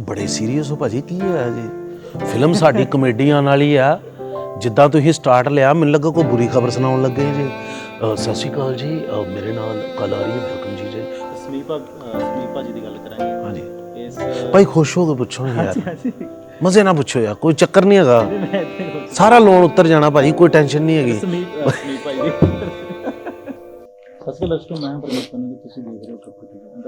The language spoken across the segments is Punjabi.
ਬੜੇ ਸੀਰੀਅਸ ਹੋ ਭਾਜੀ ਕੀ ਹੋਇਆ ਜੀ? ਫਿਲਮ ਸਾਡੀ ਕਮੇਡੀਆਂ ਵਾਲੀ ਆ। ਜਿੱਦਾਂ ਤੁਸੀਂ ਸਟਾਰਟ ਲਿਆ ਮੈਨੂੰ ਲੱਗਾ ਕੋਈ ਬੁਰੀ ਖਬਰ ਸੁਣਾਉਣ ਲੱਗੇ ਜੀ। ਸਤਿ ਸ਼੍ਰੀ ਅਕਾਲ ਜੀ। ਮੇਰੇ ਨਾਲ ਕਲ ਆ ਰਹੀ ਹੈ ਵੈਲਕਮ ਜੀ ਜੀ। ਸਮੀਪਾ ਸਮੀਪਾ ਜੀ ਦੀ ਗੱਲ ਕਰਾਂਗੇ। ਹਾਂਜੀ। ਭਾਈ ਖੁਸ਼ ਹੋ ਕੇ ਪੁੱਛੋ ਯਾਰ। ਮਜ਼ੇ ਨਾਲ ਪੁੱਛੋ ਯਾਰ ਕੋਈ ਚੱਕਰ ਨਹੀਂ ਹੈਗਾ। ਸਾਰਾ ਲੋਨ ਉੱਤਰ ਜਾਣਾ ਭਾਜੀ ਕੋਈ ਟੈਨਸ਼ਨ ਨਹੀਂ ਹੈਗੀ। ਸਮੀਪ ਸਮੀਪਾ ਜੀ ਸਸਕੇ ਲਸਟੋ ਮੈਂ ਪਰਮੇਸ਼ਰ ਨੂੰ ਤੁਸੀਂ ਦੇਖ ਰਹੇ ਹੋ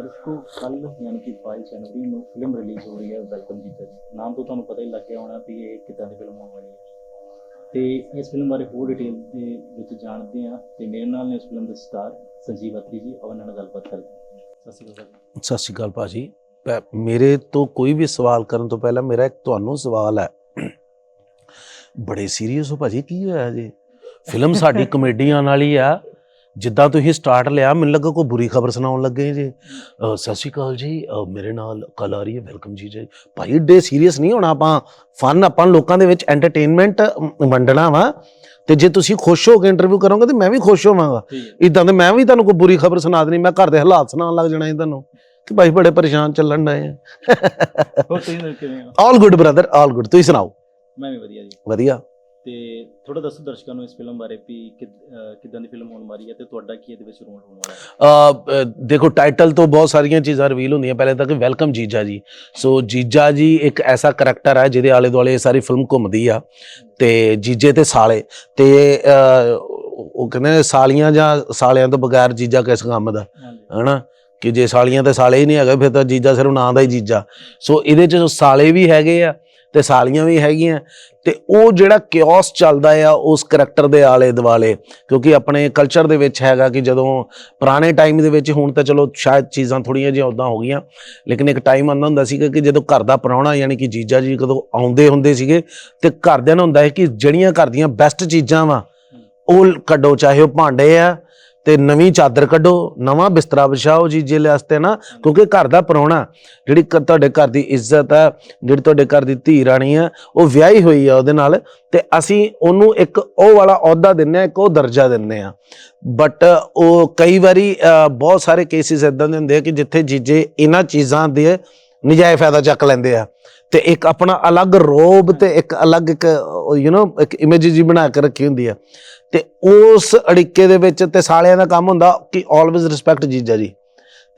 ਦਰਸ਼ਕੋ ਕੱਲ ਯਾਨੀ ਕਿ 22 ਜਨਵਰੀ ਨੂੰ ਫਿਲਮ ਰਿਲੀਜ਼ ਹੋ ਰਹੀ ਹੈ ਵੈਲਕਮ ਜੀ ਜੀ ਨਾਮ ਤੋਂ ਤੁਹਾਨੂੰ ਪਤਾ ਹੀ ਲੱਗ ਗਿਆ ਹੋਣਾ ਵੀ ਇਹ ਕਿੱਦਾਂ ਦੀ ਫਿਲਮ ਹੋਣ ਵਾਲੀ ਹੈ। ਤੇ ਇਸ ਫਿਲਮ ਬਾਰੇ ਹੋਰ ਡਿਟੇਲ ਦੇ ਵਿੱਚ ਜਾਣਦੇ ਹਾਂ ਤੇ ਮੇਰੇ ਨਾਲ ਨੇ ਇਸ ਫਿਲਮ ਦੇ ਸਟਾਰ ਸੰਜੀਵ ਅਤਰੀ ਜੀ ਉਹਨਾਂ ਨਾਲ ਗੱਲਬਾਤ ਕਰਦੇ ਹਾਂ। ਸਤਿ ਸ਼੍ਰੀ ਅਕਾਲ ਸਤਿ ਸ਼੍ਰੀ ਅਕਾਲ ਭਾਜੀ। ਮੇਰੇ ਤੋਂ ਕੋਈ ਵੀ ਸਵਾਲ ਕਰਨ ਤੋਂ ਪਹਿਲਾਂ ਮੇਰਾ ਇੱਕ ਤੁਹਾਨੂੰ ਸਵਾਲ ਹੈ। ਬੜੇ ਸੀਰੀਅਸ ਹੋ ਭਾਜੀ ਕੀ ਹੋਇਆ ਜੀ ਫਿਲਮ ਸਾਡੀ ਕਮੇਡੀਆਂ ਵਾਲੀ ਆ। ਜਿੱਦਾਂ ਤੁਸੀਂ ਸਟਾਰਟ ਲਿਆ ਮੈਨੂੰ ਲੱਗਾ ਕੋਈ ਬੁਰੀ ਖਬਰ ਸੁਣਾਉਣ ਲੱਗੇ ਜੀ। ਅ, ਸਤਿ ਸ਼੍ਰੀ ਅਕਾਲ ਜੀ। ਮੇਰੇ ਨਾਲ ਕਲ ਆ ਰਹੀ ਹੈ ਵੈਲਕਮ ਜੀ ਜੀ। ਭਾਈ ਡੇ ਸੀਰੀਅਸ ਨਹੀਂ ਹੋਣਾ ਆਪਾਂ। ਫਨ ਆਪਾਂ ਲੋਕਾਂ ਦੇ ਵਿੱਚ ਐਂਟਰਟੇਨਮੈਂਟ ਵੰਡਣਾ ਵਾ। ਤੇ ਜੇ ਤੁਸੀਂ ਖੁਸ਼ ਹੋ ਕੇ ਇੰਟਰਵਿਊ ਕਰੋਗੇ ਤੇ ਮੈਂ ਵੀ ਖੁਸ਼ ਹੋਵਾਂਗਾ। ਇਦਾਂ ਤੇ ਮੈਂ ਵੀ ਤੁਹਾਨੂੰ ਕੋਈ ਬੁਰੀ ਖਬਰ ਸੁਣਾ ਦੇਣੀ ਮੈਂ ਘਰ ਦੇ ਹਾਲਾਤ ਸੁਣਾਉਣ ਲੱਗ ਜਾਣਾ ਸੀ ਤੁਹਾਨੂੰ। ਕਿ ਭਾਈ ਬੜੇ ਪਰੇਸ਼ਾਨ ਚੱਲਣ ਡਏ ਆ। ਹੋਰ ਤੁਸੀਂ ਕਿਵੇਂ ਹੋ? All good brother all good ਤੁਸੀਂ ਸੁਣਾਓ? ਮੈਂ ਵੀ ਵਧੀਆ ਜੀ। ਵਧੀਆ। ਤੇ ਥੋੜਾ ਦੱਸੋ ਦਰਸ਼ਕਾਂ ਨੂੰ ਇਸ ਫਿਲਮ ਬਾਰੇ ਵੀ ਕਿੱਦਾਂ ਦੀ ਫਿਲਮ ਹੋਣ ਵਾਲੀ ਹੈ ਤੇ ਤੁਹਾਡਾ ਕੀ ਇਹਦੇ ਵਿੱਚ ਰੋਲ ਹੋਣ ਵਾਲਾ ਹੈ? ਦੇਖੋ ਟਾਈਟਲ ਤੋਂ ਬਹੁਤ ਸਾਰੀਆਂ ਚੀਜ਼ਾਂ ਰਿਵੀਲ ਹੁੰਦੀਆਂ। ਪਹਿਲੇ ਤਾਂ ਕਿ ਵੈਲਕਮ ਜੀਜਾ ਜੀ। ਸੋ ਜੀਜਾ ਜੀ ਇੱਕ ਐਸਾ ਕਰੈਕਟਰ ਹੈ ਜਿਹਦੇ ਆਲੇ ਦੁਆਲੇ ਸਾਰੀ ਫਿਲਮ ਘੁੰਮਦੀ ਆ ਤੇ ਜੀਜੇ ਤੇ ਸਾਲੇ। ਤੇ ਉਹ ਕਹਿੰਦੇ ਸਾਲੀਆਂ ਜਾਂ ਸਾਲਿਆਂ ਤੋਂ ਬਗੈਰ ਜੀਜਾ ਕਿਸ ਕੰਮ ਦਾ? ਹਨਾ? ਕਿ ਜੇ ਸਾਲੀਆਂ ਤੇ ਸਾਲੇ ਹੀ ਨਹੀਂ ਹੈਗੇ ਫਿਰ ਤਾਂ ਜੀਜਾ ਸਿਰਫ ਨਾਂ ਦਾ ਹੀ ਜੀਜਾ। ਸੋ ਇਹਦੇ ਚ ਸਾਲੇ ਵੀ ਹੈਗੇ ਆ ਤੇ ਸਾਲੀਆਂ ਵੀ ਹੈਗੀਆਂ। ਤੇ ਉਹ ਜਿਹੜਾ ਕਿਓਸ ਚੱਲਦਾ ਆ, ਉਸ ਕਰੈਕਟਰ ਦੇ ਆਲੇ ਦੁਆਲੇ, ਕਿਉਂਕਿ ਆਪਣੇ ਕਲਚਰ ਦੇ ਵਿੱਚ ਹੈਗਾ ਕਿ ਜਦੋਂ ਪੁਰਾਣੇ ਟਾਈਮ ਦੇ ਵਿੱਚ, ਹੁਣ ਤਾਂ ਚਲੋ ਸ਼ਾਇਦ ਚੀਜ਼ਾਂ ਥੋੜੀਆਂ ਜਿਹੀਆਂ ਉਦਾਂ ਹੋ ਗਈਆਂ, ਲੇਕਿਨ ਇੱਕ ਟਾਈਮ ਆਉਂਦਾ ਹੁੰਦਾ ਸੀਗਾ ਕਿ ਜਦੋਂ ਘਰ ਦਾ ਪ੍ਰਾਹੁਣਾ ਯਾਨੀ ਕਿ ਜੀਜਾ ਜੀ ਕਦੋਂ ਆਉਂਦੇ ਹੁੰਦੇ ਸੀਗੇ, ਤੇ ਘਰਦਿਆਂ ਨੂੰ ਹੁੰਦਾ ਹੈ ਕਿ ਜਿਹੜੀਆਂ ਘਰ ਦੀਆਂ ਬੈਸਟ ਚੀਜ਼ਾਂ ਵਾ, ਉਹ ਕੱਢੋ, ਚਾਹੇ ਉਹ ਭਾਂਡੇ ਆ ਤੇ ਨਵੀਂ ਚਾਦਰ ਕੱਢੋ, ਨਵਾਂ ਬਿਸਤਰਾ ਵਿਛਾਓ ਜੀ ਜੇ ਵਾਸਤੇ ਨਾ, ਕਿਉਂਕਿ ਘਰ ਦਾ ਪ੍ਰਾਹੁਣਾ, ਜਿਹੜੀ ਕ- ਤੁਹਾਡੇ ਘਰ ਦੀ ਇੱਜ਼ਤ ਹੈ, ਜਿਹੜੀ ਤੁਹਾਡੇ ਘਰ ਦੀ ਧੀ ਰਾਣੀ ਆ ਉਹ ਵਿਆਹੀ ਹੋਈ ਆ ਉਹਦੇ ਨਾਲ ਤੇ ਅਸੀਂ ਉਹਨੂੰ ਇੱਕ ਉਹ ਵਾਲਾ ਅਹੁਦਾ ਦਿੰਨੇ ਆ ਇੱਕ ਉਹ ਦਰਜਾ ਦਿੰਨੇ ਆ ਬਟ ਉਹ ਕਈ ਵਾਰੀ ਬਹੁਤ ਸਾਰੇ ਕੇਸਿਸ ਇਦਾਂ ਦੇ ਹੁੰਦੇ ਆ ਕਿ ਜਿੱਥੇ ਜੀਜੇ ਇਹਨਾਂ ਚੀਜ਼ਾਂ ਦੇ ਨਜਾਇਜ਼ ਫਾਇਦਾ ਚੱਕ ਲੈਂਦੇ ਆ। ਤੇ ਇੱਕ ਆਪਣਾ ਅਲੱਗ ਰੋਬ ਤੇ ਇੱਕ ਅਲੱਗ ਇੱਕ ਯੂ نو ਇੱਕ ਇਮੇਜ ਜੀ ਬਣਾ ਕੇ ਰੱਖੀ ਹੁੰਦੀ ਆ। ਤੇ ਉਸ ਅੜਿੱਕੇ ਦੇ ਵਿੱਚ ਤੇ ਸਾਲਿਆਂ ਦਾ ਕੰਮ ਹੁੰਦਾ ਕਿ ਆਲਵੇਜ਼ ਰਿਸਪੈਕਟ ਜੀਜਾ ਜੀ।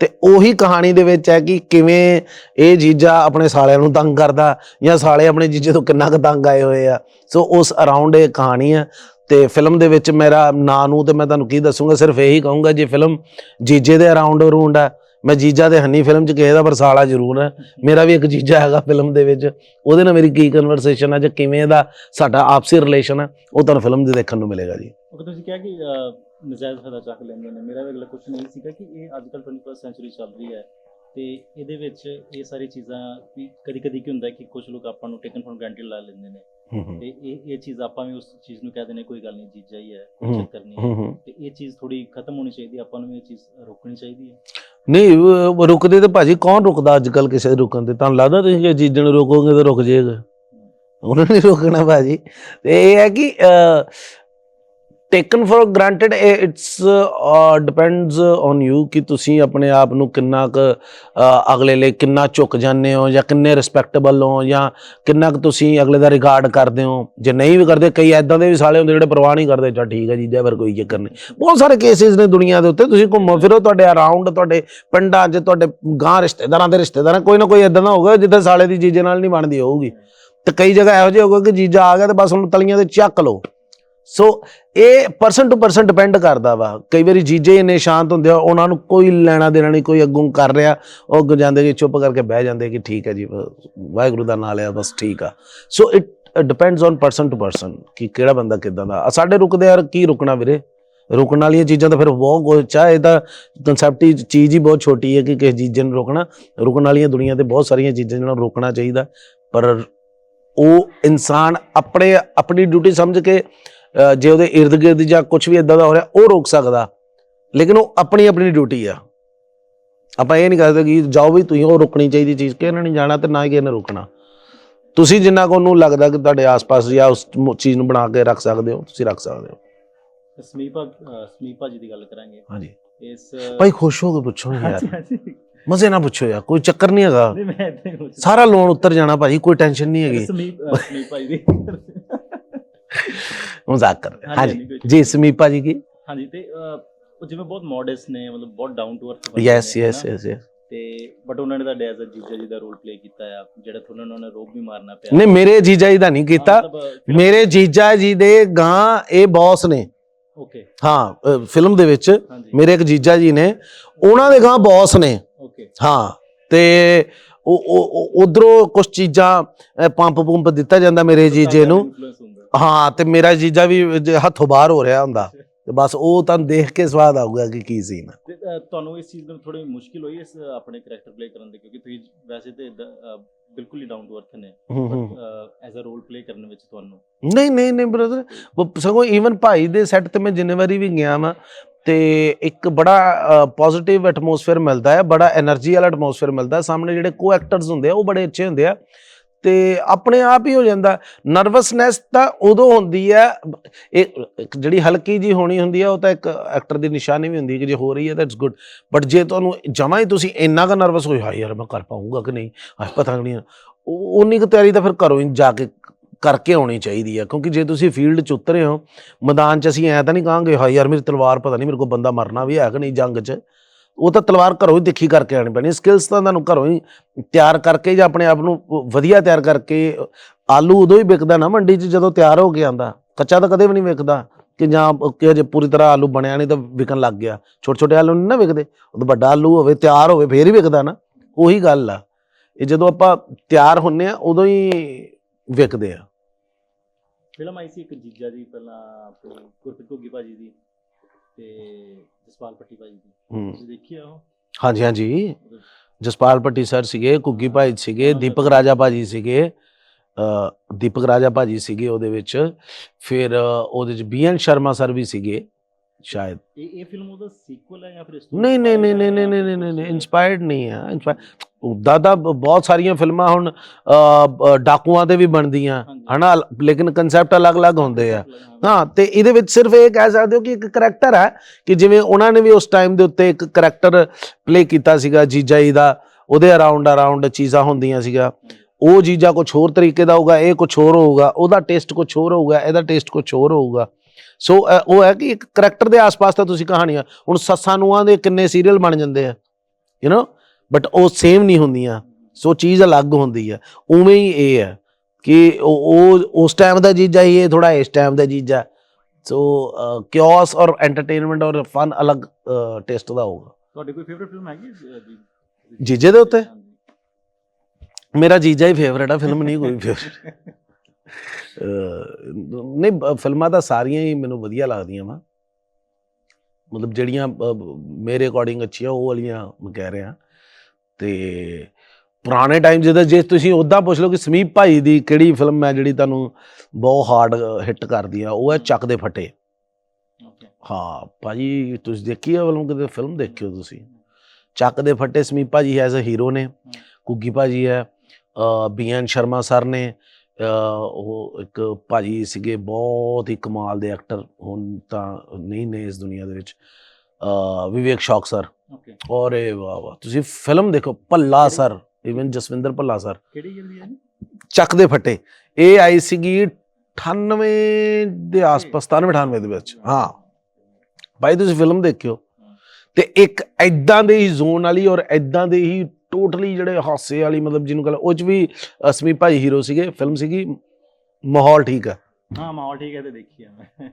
ਤੇ ਉਹੀ ਕਹਾਣੀ ਦੇ ਵਿੱਚ ਹੈ ਕਿ ਕਿਵੇਂ ਇਹ ਜੀਜਾ ਆਪਣੇ ਸਾਲਿਆਂ ਨੂੰ ਤੰਗ ਕਰਦਾ ਜਾਂ ਸਾਲੇ ਆਪਣੇ ਜੀਜੇ ਤੋਂ ਕਿੰਨਾ ਕੁ ਤੰਗ ਆਏ ਹੋਏ ਆ। ਸੋ ਉਸ ਅਰਾਊਂਡ ਇਹ ਕਹਾਣੀ ਹੈ ਤੇ ਫਿਲਮ ਦੇ ਵਿੱਚ ਮੇਰਾ ਨਾਂ ਨੂੰ ਤੇ ਮੈਂ ਤੁਹਾਨੂੰ ਕੀ ਦੱਸੂਗਾ, ਸਿਰਫ ਇਹੀ ਕਹੂੰਗਾ, ਜੇ ਫਿਲਮ ਜੀਜੇ ਦੇ ਅਰਾਊਂਡ ਅਰਾਊਂਡ ਹੈ ਮੈਂ ਜੀਜਾ ਦੇ ਹੰਨੀ ਫਿਲਮ 'ਚ ਕਿਸੇ ਦਾ ਪਰ ਸਾਲਾ ਜ਼ਰੂਰ ਹੈ। ਮੇਰਾ ਵੀ ਇੱਕ ਜੀਜਾ ਹੈਗਾ ਫਿਲਮ ਦੇ ਵਿੱਚ। ਉਹਦੇ ਨਾਲ ਮੇਰੀ ਕੀ ਕਨਵਰਸੇਸ਼ਨ ਹੈ ਜਾਂ ਕਿਵੇਂ ਦਾ ਸਾਡਾ ਆਪਸੀ ਰਿਲੇਸ਼ਨ ਹੈ ਉਹ ਤੁਹਾਨੂੰ ਫਿਲਮ ਦੇ ਦੇਖਣ ਨੂੰ ਮਿਲੇਗਾ ਜੀ। ਉਹ ਤੁਸੀਂ ਕਿਹਾ ਕਿ ਨਜਾਇਜ਼ ਫਾਇਦਾ ਚੱਕ ਲੈਂਦੇ ਨੇ। ਮੇਰਾ ਵੀ ਅਗਲਾ ਕੁਐਸਚਨ ਇਹ ਸੀਗਾ ਕਿ ਇਹ ਅੱਜ ਕੱਲ 21st ਸੈਂਚੁਰੀ ਚੱਲ ਰਹੀ ਹੈ ਤੇ ਇਹਦੇ ਵਿੱਚ ਇਹ ਸਾਰੀ ਚੀਜ਼ਾਂ ਵੀ ਕਦੀ ਕਦੀ ਕੀ ਹੁੰਦਾ ਕਿ ਕੁਝ ਲੋਕ ਆਪਾਂ ਨੂੰ ਟੇਕਨ ਫॉर ਗ੍ਰਾਂਟਡ ਲਾ ਲੈਂਦੇ ਨੇ। ਤੇ ਇਹ ਇਹ ਚੀਜ਼ ਆਪਾਂ ਵੀ ਉਸ ਚੀਜ਼ ਨੂੰ ਕਹਿ ਦਿੰਦੇ ਕੋਈ ਗੱਲ ਨਹੀਂ ਜੀਜਾ ਹੀ ਹੈ ਕੋਈ ਚੱਕਰ ਨਹੀਂ ਤੇ ਇਹ ਚੀਜ਼ ਥੋੜੀ ਖਤਮ ਹੋਣੀ ਚਾਹੀਦੀ ਆਪਾਂ ਨੂੰ ਇਹ ਚੀਜ਼ ਰੋਕਣੀ ਚਾਹੀਦੀ ਹੈ। ਨਹੀਂ ਉਹ ਰੁਕਦੇ ਤੇ ਭਾਜੀ, ਕੌਣ ਰੁਕਦਾ ਅੱਜ ਕੱਲ ਕਿਸੇ ਦੇ ਰੁਕਣ ਤੇ? ਤੁਹਾਨੂੰ ਲੱਗਦਾ ਤੁਸੀਂ ਕਿ ਜੀਜੇ ਨੂੰ ਰੋਕੋਗੇ ਤਾਂ ਰੁਕ ਜਾਏਗਾ? ਉਹਨਾਂ ਨੇ ਰੋਕਣਾ ਭਾਜੀ। ਤੇ ਇਹ ਹੈ ਕਿ taken for granted it's depends on you ਕਿ ਤੁਸੀਂ ਆਪਣੇ ਆਪ ਨੂੰ ਕਿੰਨਾ ਕੁ ਅਗਲੇ ਲਈ ਕਿੰਨਾ ਝੁਕ ਜਾਂਦੇ ਹੋ ਜਾਂ ਕਿੰਨੇ ਰਿਸਪੈਕਟੇਬਲ ਹੋ ਜਾਂ ਕਿੰਨਾ ਕੁ ਤੁਸੀਂ ਅਗਲੇ ਦਾ ਰਿਗਾਰਡ ਕਰਦੇ ਹੋ ਜੇ ਨਹੀਂ ਵੀ ਕਰਦੇ ਕਈ ਐਦਾਂ ਦੇ ਵੀ ਸਾਲੇ ਹੁੰਦੇ ਜਿਹੜੇ ਪਰਵਾਹ ਨਹੀਂ ਕਰਦੇ ਚੱਲ ਠੀਕ ਹੈ ਜੀ ਜੈਵਰ ਕੋਈ ਚੱਕਰ ਨਹੀਂ ਬਹੁਤ ਸਾਰੇ ਕੇਸਿਸ ਨੇ ਦੁਨੀਆ ਦੇ ਉੱਤੇ ਤੁਸੀਂ ਘੁੰਮੋ ਫਿਰੋ ਤੁਹਾਡੇ ਅਰਾਊਂਡ ਤੁਹਾਡੇ ਪਿੰਡਾਂ 'ਚ ਤੁਹਾਡੇ ਗਾਂ ਰਿਸ਼ਤੇਦਾਰਾਂ ਦੇ ਰਿਸ਼ਤੇਦਾਰਾਂ ਕੋਈ ਨਾ ਕੋਈ ਇਦਾਂ ਦਾ ਹੋਊਗਾ ਜਿੱਦਾਂ ਸਾਲੇ ਦੀ ਜੀਜੇ ਨਾਲ ਨਹੀਂ ਬਣਦੀ ਹੋਊਗੀ ਤੇ ਕਈ ਜਗ੍ਹਾ ਇਹੋ ਜਿਹੇ ਹੋਊਗਾ ਕਿ ਜੀਜਾ ਆ ਗਿਆ ਤੇ ਬਸ ਉਹਨੂੰ ਤਲੀਆਂ ਤੇ ਚੱਕ ਲਓ ਸੋ ਇਹ ਪਰਸਨ ਟੂ ਪਰਸਨ ਡਿਪੈਂਡ ਕਰਦਾ ਵਾ। ਕਈ ਵਾਰੀ ਜੀਜੇ ਇੰਨੇ ਸ਼ਾਂਤ ਹੁੰਦੇ ਆ, ਉਹਨਾਂ ਨੂੰ ਕੋਈ ਲੈਣਾ ਦੇਣਾ ਨਹੀਂ, ਕੋਈ ਅੱਗੋਂ ਕਰ ਰਿਹਾ। ਉਹ ਅੱਗੋਂ ਜਾਂਦੇ ਕਿ ਚੁੱਪ ਕਰਕੇ ਬਹਿ ਜਾਂਦੇ ਕਿ ਠੀਕ ਹੈ ਜੀ, ਵਾਹਿਗੁਰੂ ਦਾ ਨਾਮ ਲਿਆ, ਬਸ ਠੀਕ ਆ। So it depends on person to person ਕਿ ਕਿਹੜਾ ਬੰਦਾ ਕਿਦਾਂ ਦਾ। ਸਾਡੇ ਰੁਕਦੇ ਯਾਰ ਕੀ ਰੁਕਣਾ ਵੀਰੇ? ਰੁਕਣ ਵਾਲੀਆਂ ਚੀਜ਼ਾਂ ਤਾਂ ਫਿਰ ਬਹੁਤ ਕੁਛ ਆ ਇਹ ਤਾਂ ਕਨਸੈਪਟ ਹੀ ਚੀਜ਼ ਹੀ ਬਹੁਤ ਛੋਟੀ ਹੈ ਕਿ ਕਿਸੇ ਚੀਜ਼ ਨੂੰ ਰੋਕਣਾ। ਰੁਕਣ ਵਾਲੀਆਂ ਦੁਨੀਆ ਤੇ ਬਹੁਤ ਸਾਰੀਆਂ ਚੀਜ਼ਾਂ ਜਿਹਨਾਂ ਨੂੰ ਰੋਕਣਾ ਚਾਹੀਦਾ। ਪਰ ਉਹ ਇਨਸਾਨ ਆਪਣੇ, ਆਪਣੀ ਡਿਊਟੀ ਸਮਝ ਕੇ ਜੇ ਉਹਦੇ ਇਰਦ ਗਿਰਦ ਜਾਂ ਕੁਝ ਵੀ ਇਦਾਂ ਦਾ ਹੋ ਰਿਹਾ ਉਹ ਰੋਕ ਸਕਦਾ। ਲੇਕਿਨ ਉਹ ਆਪਣੀ ਆਪਣੀ ਡਿਊਟੀ ਆ। ਆਪਾਂ ਇਹ ਨਹੀਂ ਕਰਦੇ ਕਿ ਜਾਓ ਵੀ ਤੁਸੀਂ ਉਹ ਰੁਕਣੀ ਚਾਹੀਦੀ ਚੀਜ਼ ਕਿ ਇਹਨਾਂ ਨੇ ਜਾਣਾ ਤੇ ਨਾ ਹੀ ਕਿਸੇ ਨੇ ਰੁਕਣਾ। ਤੁਸੀਂ ਜਿੰਨਾ ਕੋ ਉਹਨੂੰ ਲੱਗਦਾ ਕਿ ਤੁਹਾਡੇ ਆਸ-ਪਾਸ ਜਾਂ ਉਸ ਚੀਜ਼ ਨੂੰ ਬਣਾ ਕੇ ਰੱਖ ਸਕਦੇ ਹੋ ਤੁਸੀਂ ਰੱਖ ਸਕਦੇ ਹੋ। ਸਮੀਪਾ ਸਮੀਪਾ ਜੀ ਦੀ ਗੱਲ ਕਰਾਂਗੇ। ਹਾਂਜੀ। ਇਸ ਭਾਈ ਖੁਸ਼ ਹੋ ਕੇ ਪੁੱਛੋ ਨਾ ਯਾਰ। ਮਜ਼ੇ ਨਾਲ ਪੁੱਛੋ ਯਾਰ ਕੋਈ ਚੱਕਰ ਨਹੀਂ ਹੈਗਾ ਸਾਰਾ ਲੋਨ ਉੱਤਰ ਜਾਣਾ ਭਾਜੀ ਕੋਈ ਟੈਨਸ਼ਨ ਨਹੀਂ ਹੈਗੀ। ਸਮੀਪ ਸਮੀਪ ਭਾਈ ਦੀ। ਮਜ਼ਾਕ ਕਰ ਰਹੇ। ਨਹੀਂ, ਜੀ ਸਮੀਪ ਭਾਜੀ ਕੀ? ਹਾਂਜੀ ਤੇ ਉਹ ਜਿਵੇਂ ਬਹੁਤ ਮੋਡੈਸਟ ਨੇ ਮਤਲਬ ਬਹੁਤ down to earth yes yes yes yes ਤੇ ਬਟ ਉਹਨਾਂ ਨੇ ਤਾਂ ਐਜ਼ ਅ ਜੀਜਾ ਜੀ ਦਾ ਰੋਲ ਪਲੇ ਕੀਤਾ ਆ ਜਿਹੜਾ ਤੁਹਾਨੂੰ ਉਹਨਾਂ ਨੇ ਰੋਬ ਵੀ ਮਾਰਨਾ ਪਿਆ। ਨਹੀਂ ਮੇਰੇ ਜੀਜਾ ਜੀ ਦਾ ਨਹੀਂ ਕੀਤਾ। ਮੇਰੇ ਜੀਜਾ ਜੀ ਦੇ ਗਾਂ ਇਹ ਬੌਸ ਨੇ। ਓਕੇ ਹਾਂ ਫਿਲਮ ਦੇ ਵਿੱਚ ਮੇਰੇ ਇੱਕ ਜੀਜਾ ਜੀ ਨੇ ਉਹਨਾਂ ਦੇ ਗਾਂ ਬੌਸ ਨੇ। ਓਕੇ ਹਾਂ ਤੇ ਉਹ ਉਧਰੋਂ ਕੁਝ ਚੀਜ਼ਾਂ ਪੰਪ ਪੰਪ ਦਿੱਤਾ ਜਾਂਦਾ ਮੇਰੇ ਜੀਜੇ ਨੂੰ। ਹਾਂ ਤੇ ਮੇਰਾ ਜੀਜਾ ਵੀ ਹੱਥੋਂ ਬਾਹਰ ਹੋ ਰਿਹਾ ਹੁੰਦਾ। ਤੇ ਬਸ ਉਹ ਤੁਹਾਨੂੰ ਦੇਖ ਕੇ ਸਵਾਦ ਆਊਗਾ ਕਿ ਕੀ ਸੀਨ ਆ। ਤੁਹਾਨੂੰ ਇਸ ਚੀਜ਼ ਥੋੜੀ ਮੁਸ਼ਕਿਲ ਹੋਈ ਇਸ ਆਪਣੇ ਕਰੈਕਟਰ ਪਲੇ ਕਰਨ ਦੇ? ਕਿਉਂਕਿ ਤੁਸੀਂ ਵੈਸੇ ਤੇ ਬਿਲਕੁਲ ਹੀ ਡਾਊਨ ਟੂ ਅਰਥ ਨੇ। ਹੂੰ ਐਜ਼ ਅ ਰੋਲ ਪਲੇ ਕਰਨ ਵਿੱਚ ਤੁਹਾਨੂੰ? ਨਹੀਂ ਨਹੀਂ ਨਹੀਂ ਬ੍ਰਦਰ ਸਗੋਂ ਈਵਨ ਭਾਈ ਦੇ ਸੈੱਟ ਤੇ ਮੈਂ ਜਿੰਨੇ ਵਾਰੀ ਵੀ ਗਿਆ ਵਾਂ ਤੇ ਇੱਕ ਬੜਾ ਪੋਜ਼ਿਟਿਵ ਐਟਮੋਸਫੇਅਰ ਮਿਲਦਾ ਹੈ ਬੜਾ એનર્ਜੀ ਵਾਲਾ ਐਟਮੋਸਫੇਅਰ ਮਿਲਦਾ। ਹੈ। ਸਾਹਮਣੇ ਜਿਹੜੇ ਕੋ ਐਕਟਰਸ ਹੁੰਦੇ ਆ ਉਹ ਬੜੇ ਅੱਛੇ ਹੁੰਦੇ ਆ। ਤੇ ਆਪਣੇ ਆਪ ਹੀ ਹੋ ਜਾਂਦਾ। ਨਰਵਸਨੈਸ ਤਾਂ ਉਦੋਂ ਹੁੰਦੀ ਹੈ। ਇਹ ਜਿਹੜੀ ਹਲਕੀ ਜੀ ਹੋਣੀ ਹੁੰਦੀ ਹੈ, ਉਹ ਤਾਂ ਇੱਕ ਐਕਟਰ ਦੀ ਨਿਸ਼ਾਨੀ ਵੀ ਹੁੰਦੀ ਹੈ ਕਿ ਜੇ ਹੋ ਰਹੀ ਹੈ ਦੈਟਸ ਗੁੱਡ ਬਟ ਜੇ ਤੁਹਾਨੂੰ ਜਮਾਂ ਹੀ ਤੁਸੀਂ ਇੰਨਾ ਕੁ ਨਰਵਸ ਹੋਏ, ਹਾਏ ਯਾਰ ਮੈਂ ਕਰ ਪਾਉਂਗਾ ਕਿ ਨਹੀਂ? ਆਹ ਪਤਾ ਨਹੀਂ। ਉਹ ਉਨੀ ਕੁ ਤਿਆਰੀ ਤਾਂ ਫਿਰ ਘਰੋਂ ਹੀ ਜਾ ਕੇ ਕਰਕੇ ਆਉਣੀ ਚਾਹੀਦੀ ਹੈ। ਕਿਉਂਕਿ ਜੇ ਤੁਸੀਂ ਫੀਲਡ 'ਚ ਉਤਰੇ ਹੋ, ਮੈਦਾਨ 'ਚ ਅਸੀਂ ਐ ਤਾਂ ਨਹੀਂ ਕਹਾਂਗੇ, ਹਾਏ ਯਾਰ ਮੇਰੀ ਤਲਵਾਰ ਪਤਾ ਨਹੀਂ ਮੇਰੇ ਕੋਲ ਬੰਦਾ ਮਰਨਾ ਵੀ ਹੈ ਕਿ ਨਹੀਂ ਜੰਗ 'ਚ। ਉਹ ਤਾਂ ਤਲਵਾਰ ਘਰੋਂ ਹੀ ਦੇਖੀ ਕਰਕੇ ਆਣੀ ਪੈਣੀ ਸਕਿੱਲਸ ਤਾਂ ਤੁਹਾਨੂੰ ਘਰੋਂ ਹੀ ਤਿਆਰ ਕਰਕੇ ਜਾਂ ਆਪਣੇ ਆਪ ਨੂੰ ਵਧੀਆ ਤਿਆਰ ਕਰਕੇ, ਆਲੂ ਉਦੋਂ ਹੀ ਵਿਕਦਾ ਨਾ ਮੰਡੀ 'ਚ ਜਦੋਂ ਤਿਆਰ ਹੋ ਕੇ ਆਂਦਾ ਕੱਚਾ ਤਾਂ ਕਦੇ ਵੀ ਨਹੀਂ ਵਿਕਦਾ, ਕਿ ਜਾਂ ਕਿ ਜੇ ਪੂਰੀ ਤਰ੍ਹਾਂ ਆਲੂ ਬਣਿਆ ਨਹੀਂ ਤਾਂ ਵਿਕਣ ਲੱਗ ਗਿਆ ਛੋਟੇ ਛੋਟੇ ਆਲੂ ਨਹੀਂ ਨਾ ਵਿਕਦੇ, ਉਹ ਤਾਂ ਵੱਡਾ ਆਲੂ ਹੋਵੇ, ਤਿਆਰ ਹੋਵੇ, ਫੇਰ ਹੀ ਵਿਕਦਾ ਨਾ, ਉਹੀ ਗੱਲ ਆ, ਇਹ ਜਦੋਂ ਆਪਾਂ ਤਿਆਰ ਹੁੰਨੇ ਆ, ਉਦੋਂ ਹੀ ਵਿਕਦੇ ਆ। ਫਿਲਮ ਆਈ ਸੀ ਇੱਕ ਜੀਜਾ ਜੀ ਪਹਿਲਾਂ ਗੁਰਪ੍ਰੀਤ ਘੁੱਗੀ ਭਾਜੀ ਦੀ। ਤੇ ਜਸਪਾਲ ਪੱਟੀ ਭਾਜੀ ਦੀ। ਹੂੰ। ਤੁਸੀਂ ਦੇਖੀ ਆ ਉਹ? ਹਾਂਜੀ ਹਾਂਜੀ। ਜਸਪਾਲ ਭੱਟੀ ਸਰ ਸੀਗੇ ਕੁੱਗੀ ਭਾਈ ਸੀਗੇ ਦੀਪਕ ਰਾਜਾ ਭਾਜੀ ਸੀਗੇ। ਅ, ਦੀਪਕ ਰਾਜਾ ਭਾਜੀ ਸੀਗੇ ਉਹਦੇ ਵਿੱਚ। ਫਿਰ ਉਹਦੇ ਚ ਬੀਐਨ ਸ਼ਰਮਾ ਸਰ ਵੀ ਸੀਗੇ ਸ਼ਾਇਦ। ਇਹ ਇਹ ਫਿਲਮ ਉਹਦਾ ਸੀਕੁਅਲ ਹੈ ਜਾਂ ਫਿਰ ਇਸ ਤੋਂ ਨਹੀਂ ਨਹੀਂ ਨਹੀਂ ਨਹੀਂ ਨਹੀਂ ਨਹੀਂ ਇਨਸਪਾਇਰਡ ਨਹੀਂ ਹੈ। ਇਨਸਪਾਇਰ ਉਦਾਂ ਤਾਂ ਬ- ਬਹੁਤ ਸਾਰੀਆਂ ਫਿਲਮਾਂ ਹੁਣ ਡਾਕੂਆਂ ਤੇ ਵੀ ਬਣਦੀਆਂ। ਹਨਾ? ਲੇਕਿਨ ਕਨਸੈਪਟ ਅਲੱਗ-ਅਲੱਗ ਹੁੰਦੇ ਆ। ਹਾਂ ਤੇ ਇਹਦੇ ਵਿੱਚ ਸਿਰਫ ਇਹ ਕਹਿ ਸਕਦੇ ਹੋ ਕਿ ਇੱਕ ਕਰੈਕਟਰ ਹੈ ਕਿ ਜਿਵੇਂ ਉਹਨਾਂ ਨੇ ਵੀ ਉਸ ਟਾਈਮ ਦੇ ਉੱਤੇ ਇੱਕ ਕਰੈਕਟਰ ਪਲੇ ਕੀਤਾ ਸੀਗਾ ਜੀਜਾ ਜੀ ਦਾ ਉਹਦੇ ਅਰਾਊਂਡ ਅਰਾਊਂਡ ਚੀਜ਼ਾਂ ਹੁੰਦੀਆਂ ਸੀਗਾ। ਉਹ ਜੀਜਾ ਕੁਝ ਹੋਰ ਤਰੀਕੇ ਦਾ ਹੋਊਗਾ ਇਹ ਕੁਝ ਹੋਰ ਹੋਊਗਾ ਉਹਦਾ ਟੇਸਟ ਕੁਝ ਹੋਰ ਹੋਊਗਾ ਇਹਦਾ ਟੇਸਟ ਕੁਝ ਹੋਰ ਹੋਊਗਾ। ਸੋ ਉਹ ਹੈ ਕਿ ਇੱਕ ਕਰੈਕਟਰ ਦੇ ਆਸ-ਪਾਸ ਤਾਂ ਤੁਸੀਂ ਕਹਾਣੀਆਂ ਹੁਣ ਸੱਸਾਂ ਨੂੰਆਂ ਦੇ ਕਿੰਨੇ ਸੀਰੀਅਲ ਬਣ ਜਾਂਦੇ ਆ ਯੂ نو ਬਟ ਉਹ ਸੇਮ ਨਹੀਂ ਹੁੰਦੀਆਂ। ਸੋ ਚੀਜ਼ ਅਲੱਗ ਹੁੰਦੀ ਹੈ ਉਵੇਂ ਹੀ ਇਹ ਹੈ ਕਿ ਉਹ ਉਸ ਟਾਈਮ ਦਾ ਜੀਜਾ ਹੀ ਇਹ ਥੋੜਾ ਇਸ ਟਾਈਮ ਦਾ ਜੀਜਾ। ਸੋ ਕਿਓਸ ਔਰ ਐਂਟਰਟੇਨਮੈਂਟ ਔਰ ਫਨ ਅਲੱਗ ਟੇਸਟ ਦਾ ਹੋਊਗਾ। ਤੁਹਾਡੀ ਕੋਈ ਫੇਵਰਿਟ ਫਿਲਮ ਹੈਗੀ ਜੀਜੇ ਦੇ ਉੱਤੇ। ਮੇਰਾ ਜੀਜਾ ਹੀ ਫੇਵਰੇਟ ਆ ਫਿਲਮ ਨਹੀਂ ਕੋਈ ਫੇਵਰੇਟ ਨਹੀਂ ਫਿਲਮਾਂ ਤਾਂ ਸਾਰੀਆਂ ਹੀ ਮੈਨੂੰ ਵਧੀਆ ਲੱਗਦੀਆਂ ਵਾ। ਮਤਲਬ ਜਿਹੜੀਆਂ ਮੇਰੇ ਅਕੋਰਡਿੰਗ ਅੱਛੀਆਂ ਉਹ ਵਾਲੀਆਂ ਮੈਂ ਕਹਿ ਰਿਹਾ। ਤੇ ਪੁਰਾਣੇ ਟਾਈਮ ਜਿਹਦਾ ਜੇ ਤੁਸੀਂ ਉਦਾਂ ਪੁੱਛ ਲਓ ਕਿ ਸਮੀਪ ਭਾਈ ਦੀ ਕਿਹੜੀ ਫਿਲਮ ਹੈ ਜਿਹੜੀ ਤੁਹਾਨੂੰ ਬਹੁਤ ਹਾਰਡ ਹਿੱਟ ਕਰਦੀ ਆ ਉਹ ਹੈ ਚੱਕ ਦੇ ਫਟੇ. ਹਾਂ ਭਾਜੀ ਤੁਸੀਂ ਦੇਖੀ ਆ ਫਿਲਮ ਕਿਤੇ ਫਿਲਮ ਦੇਖਿਓ ਤੁਸੀਂ? ਚੱਕ ਦੇ ਫੱਟੇ ਸਮੀਪ ਭਾਜੀ ਐਜ਼ ਅ ਹੀਰੋ ਨੇ ਕੁੱਗੀ ਭਾਜੀ ਹੈ ਬੀਐਨ ਸ਼ਰਮਾ ਸਰ ਨੇ ਉਹ ਇੱਕ ਭਾਜੀ ਸੀਗੇ ਬਹੁਤ ਹੀ ਕਮਾਲ ਦੇ ਐਕਟਰ ਹੁਣ ਤਾਂ ਨਹੀਂ ਨੇ ਇਸ ਦੁਨੀਆ ਦੇ ਵਿੱਚ। ਵਿਵੇਕ ਸ਼ੌਕ ਸਰ। Okay. ਔਰੇ ਵਾਹ ਵਾਹ ਤੁਸੀਂ ਫਿਲਮ ਦੇਖੋ Bhalla sir even Jaswinder Bhalla sir. ਕਿਹੜੀ ਈਅਰ ਦੀ ਹੈ ਜੀ? ਚੱਕ ਦੇ ਫੱਟੇ। ਇਹ ਆਈ ਸੀਗੀ 98 ਦੇ ਆਸ-ਪਾਸ 97 98 ਦੇ ਵਿੱਚ। ਹਾਂ। ਭਾਈ ਤੁਸੀਂ ਫਿਲਮ ਦੇਖਿਓ। ਤੇ ਇੱਕ ਐਦਾਂ ਦੇ ਹੀ ਜ਼ੋਨ ਵਾਲੀ ਔਰ ਐਦਾਂ ਦੇ ਹੀ ਟੋਟਲੀ ਜਿਹੜੇ ਹਾਸੇ ਵਾਲੀ ਮਤਲਬ ਜਿਹਨੂੰ ਕਹਿੰਦੇ ਉਹ ਚ ਵੀ ਅਸਮੀ ਭਾਈ ਹੀਰੋ ਸੀਗੇ ਫਿਲਮ ਸੀਗੀ ਮਾਹੌਲ ਠੀਕ ਹੈ ਹਾਂ ਮਾਹੌਲ ਠੀਕ ਹੈ ਤੇ ਦੇਖੀ ਆ ਮੈਂ।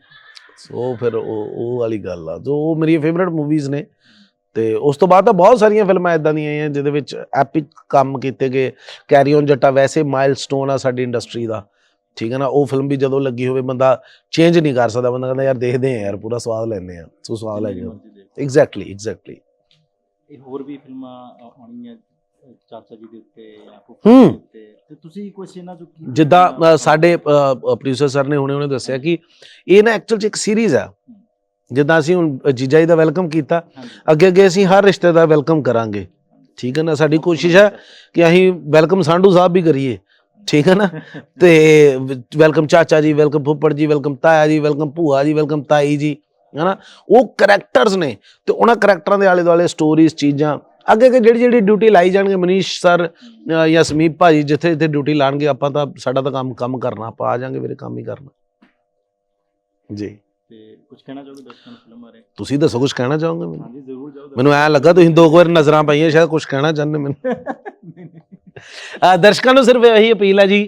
ਸੋ ਫਿਰ ਉਹ ਉਹ ਵਾਲੀ ਗੱਲ ਆ। ਜੋ ਉਹ ਮੇਰੀਆਂ ਫੇਵਰਿਟ ਮੂਵੀਜ਼ ਨੇ। ਤੇ ਉਸ ਤੋਂ ਬਾਅਦ ਤਾਂ ਬਹੁਤ ਸਾਰੀਆਂ ਫਿਲਮਾਂ ਐਦਾਂ ਦੀਆਂ ਆਈਆਂ ਜਿਹਦੇ ਵਿੱਚ ਐਪਿਕ ਕੰਮ ਕੀਤੇ ਗਏ। ਕੈਰੀ ਔਨ ਜੱਟਾ ਵੈਸੇ ਮਾਈਲਸਟੋਨ ਆ ਸਾਡੀ ਇੰਡਸਟਰੀ ਦਾ। ਠੀਕ ਹੈ ਨਾ? ਉਹ ਫਿਲਮ ਵੀ ਜਦੋਂ ਲੱਗੀ ਹੋਵੇ ਬੰਦਾ ਚੇਂਜ ਨਹੀਂ ਕਰ ਸਕਦਾ। ਬੰਦਾ ਕਹਿੰਦਾ ਯਾਰ ਦੇਖਦੇ ਆ ਯਾਰ ਪੂਰਾ ਸਵਾਦ ਲੈਂਦੇ ਆ ਸੋ ਸਵਾਦ ਲੈ ਗਿਆ। ਐਗਜ਼ੈਕਟਲੀ ਐਗਜ਼ੈਕਟਲੀ ਇਹ ਹੋਰ ਵੀ ਫਿਲਮਾਂ ਆਉਣੀਆਂ ਚਾਚਾ ਜੀ ਦੇ ਉੱਤੇ ਜਾਂ ਹੂੰ। ਫੁੱਫੜ ਦੇ ਉੱਤੇ? ਤੇ ਤੁਸੀਂ ਕੁਛ ਇਹਨਾਂ ਚੋਂ ਕੀ ਜਿੱਦਾਂ ਅ, ਸਾਡੇ ਪ੍ਰੋਡਿਊਸਰ ਸਰ ਨੇ ਹੁਣੇ ਹੁਣੇ ਦੱਸਿਆ ਕਿ ਇਹ ਨਾ ਐਕਚੁਅਲ ਚ ਇੱਕ ਸੀਰੀਜ਼ ਆ। ਜਿੱਦਾਂ ਅਸੀਂ ਹੁਣ ਜੀਜਾ ਜੀ ਦਾ ਵੈਲਕਮ ਕੀਤਾ ਹਾਂਜੀ। ਅੱਗੇ ਅੱਗੇ ਅਸੀਂ ਹਰ ਰਿਸ਼ਤੇ ਦਾ ਵੈਲਕਮ ਕਰਾਂਗੇ। ਠੀਕ ਹੈ ਨਾ? ਸਾਡੀ ਕੋਸ਼ਿਸ਼ ਹੈ ਕਿ ਅਸੀਂ ਵੈਲਕਮ ਸਾਂਢੂ ਸਾਹਿਬ ਵੀ ਕਰੀਏ। ਠੀਕ ਹੈ ਨਾ? ਤੇ ਵੈਲਕਮ ਚਾਚਾ ਜੀ ਵੈਲਕਮ ਫੁੱਫੜ ਜੀ ਵੈਲਕਮ ਤਾਇਆ ਜੀ ਵੈਲਕਮ ਭੂਆ ਜੀ ਵੈਲਕਮ ਤਾਈ ਜੀ। ਹਨਾ? ਉਹ ਕਰੈਕਟਰਸ ਨੇ ਤੇ ਉਹਨਾਂ ਕਰੈਕਟਰਾਂ ਦੇ ਆਲੇ ਦੁਆਲੇ ਸਟੋਰੀਜ਼ ਚੀਜ਼ਾਂ ਅੱਗੇ ਅੱਗੇ ਜਿਹੜੀ ਜਿਹੜੀ ਡਿਊਟੀ ਲਾਈ ਜਾਣਗੇ ਮਨੀਸ਼ ਸਰ ਜਾਂ ਸਮੀਪ ਭਾਜੀ ਜਿੱਥੇ ਜਿੱਥੇ ਡਿਊਟੀ ਲਾਣਗੇ ਆਪਾਂ ਤਾਂ ਸਾਡਾ ਤਾਂ ਕੰਮ ਕੰਮ ਕਰਨਾ ਆਪਾਂ ਆ ਜਾਾਂਗੇ ਵੀਰੇ ਕੰਮ ਹੀ ਕਰਨਾ। ਜੀ। ਤੇ ਕੁਝ ਕਹਿਣਾ ਚਾਹੋਗੇ ਦਰਸ਼ਕਾਂ ਨੂੰ ਫਿਲਮ ਬਾਰੇ? ਤੁਸੀਂ ਦੱਸੋ ਕੁਝ ਕਹਿਣਾ ਚਾਹੋਗੇ ਮੈਨੂੰ? ਹਾਂਜੀ ਜ਼ਰੂਰ ਜਾਓ ਮੈਨੂੰ ਐ ਲੱਗਾ ਤੁਸੀਂ ਦੋ ਵਾਰ ਨਜ਼ਰਾਂ ਪਾਈਆਂ ਸ਼ਾਇਦ ਕੁਝ ਕਹਿਣਾ ਚਾਹੁੰਦੇ ਮੈਨੂੰ। ਦਰਸ਼ਕਾਂ ਨੂੰ ਸਿਰਫ ਇਹੀ ਅਪੀਲ ਹੈ ਜੀ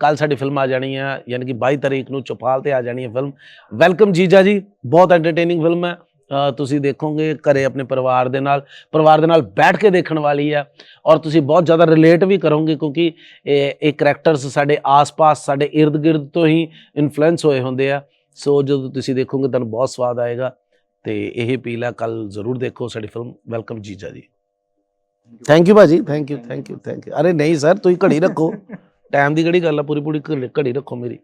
ਕੱਲ ਸਾਡੀ ਫਿਲਮ ਆ ਜਾਣੀ ਹੈ ਯਾਨੀ ਕਿ 22 ਤਰੀਕ ਨੂੰ ਚੌਪਾਲ ਤੇ ਆ ਜਾਣੀ ਹੈ ਫਿਲਮ ਵੈਲਕਮ ਜੀਜਾ ਜੀ ਬਹੁਤ ਐਂਟਰਟੇਨਿੰਗ ਫਿਲਮ ਹੈ। ਤੁਸੀਂ ਦੇਖੋਗੇ ਘਰੇ ਆਪਣੇ ਪਰਿਵਾਰ ਦੇ ਨਾਲ ਪਰਿਵਾਰ ਦੇ ਨਾਲ ਬੈਠ ਕੇ ਦੇਖਣ ਵਾਲੀ ਹੈ ਔਰ ਤੁਸੀਂ ਬਹੁਤ ਜ਼ਿਆਦਾ ਰਿਲੇਟ ਵੀ ਕਰੋਗੇ ਕਿਉਂਕਿ ਇਹ ਇਹ ਕਰੈਕਟਰਸ ਸਾਡੇ ਆਸ-ਪਾਸ ਸਾਡੇ ਇਰਦ-ਗਿਰਦ ਤੋਂ ਹੀ ਇਨਫਲੂਐਂਸ ਹੋਏ ਹੁੰਦੇ ਆ। ਸੋ ਜਦੋਂ ਤੁਸੀਂ ਦੇਖੋਗੇ ਤੁਹਾਨੂੰ ਬਹੁਤ ਸਵਾਦ ਆਏਗਾ ਤੇ ਇਹ ਅਪੀਲ ਹੈ ਕੱਲ ਜ਼ਰੂਰ ਦੇਖੋ ਸਾਡੀ ਫਿਲਮ ਵੈਲਕਮ ਜੀਜਾ ਜੀ। ਥੈਂਕ ਯੂ ਭਾਜੀ। Thank you thank you thank you ਅਰੇ ਨਹੀਂ ਸਰ ਤੁਸੀਂ ਘੜੀ ਰੱਖੋ। ਟਾਈਮ ਦੀ ਕਿਹੜੀ ਗੱਲ ਆ ਪੂਰੀ ਪੂਰੀ ਘੜੀ ਰੱਖੋ ਮੇਰੀ।